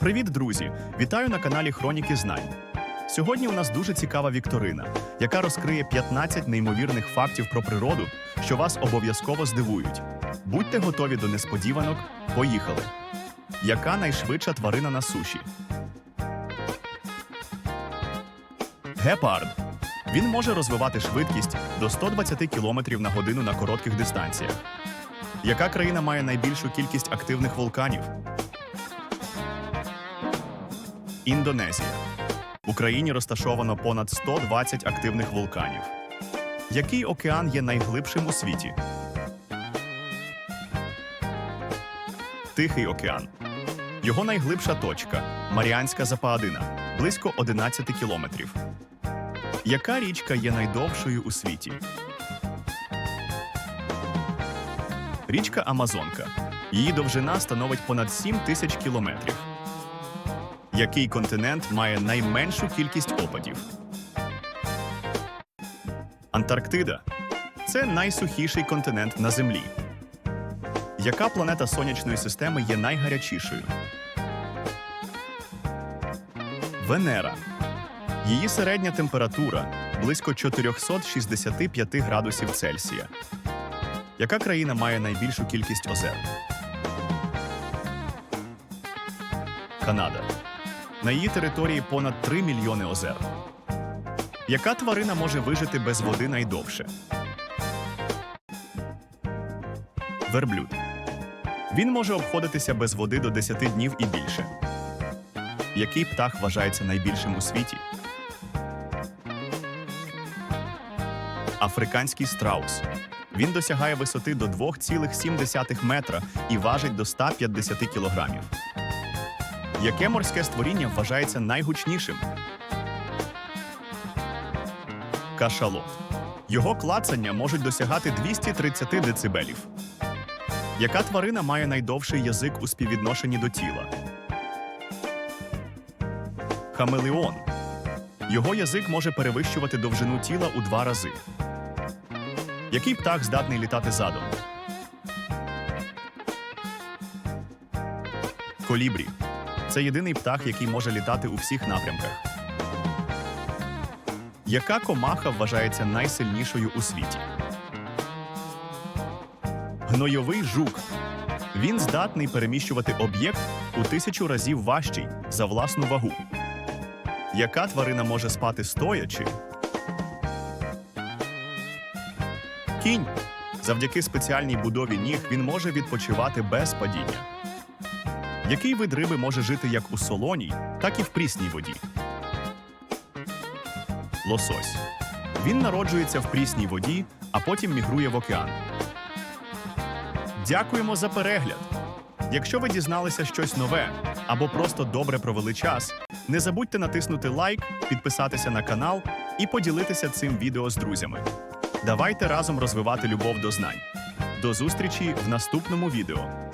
Привіт, друзі! Вітаю на каналі Хроніки Знань. Сьогодні у нас дуже цікава вікторина, яка розкриє 15 неймовірних фактів про природу, що вас обов'язково здивують. Будьте готові до несподіванок. Поїхали! Яка найшвидша тварина на суші? Гепард. Він може розвивати швидкість до 120 км на годину на коротких дистанціях. Яка країна має найбільшу кількість активних вулканів? Індонезія. В Україні розташовано понад 120 активних вулканів. Який океан є найглибшим у світі? Тихий океан. Його найглибша точка Маріанська Запаадина близько 11 кілометрів. Яка річка є найдовшою у світі? Річка Амазонка. Її довжина становить понад 7 тисяч кілометрів. Який континент має найменшу кількість опадів? Антарктида це найсухіший континент на Землі. Яка планета сонячної системи є найгарячішою? Венера. Її середня температура близько 465 градусів Цельсія. Яка країна має найбільшу кількість озер? Канада. На її території понад 3 мільйони озер. Яка тварина може вижити без води найдовше? Верблюд. Він може обходитися без води до 10 днів і більше. Який птах вважається найбільшим у світі? Африканський страус. Він досягає висоти до 2,7 метра і важить до 150 кілограмів. Яке морське створіння вважається найгучнішим? Кашалот. Його клацання можуть досягати 230 децибелів. Яка тварина має найдовший язик у співвідношенні до тіла? Хамелеон. Його язик може перевищувати довжину тіла у два рази. Який птах здатний літати задом? Колібрі. Це єдиний птах, який може літати у всіх напрямках. Яка комаха вважається найсильнішою у світі? Гнойовий жук. Він здатний переміщувати об'єкт у тисячу разів важчий за власну вагу. Яка тварина може спати стоячи? Кінь. Завдяки спеціальній будові ніг він може відпочивати без падіння. Який вид риби може жити як у солоній, так і в прісній воді? Лосось. Він народжується в прісній воді, а потім мігрує в океан. Дякуємо за перегляд. Якщо ви дізналися щось нове або просто добре провели час, не забудьте натиснути лайк, підписатися на канал і поділитися цим відео з друзями. Давайте разом розвивати любов до знань. До зустрічі в наступному відео.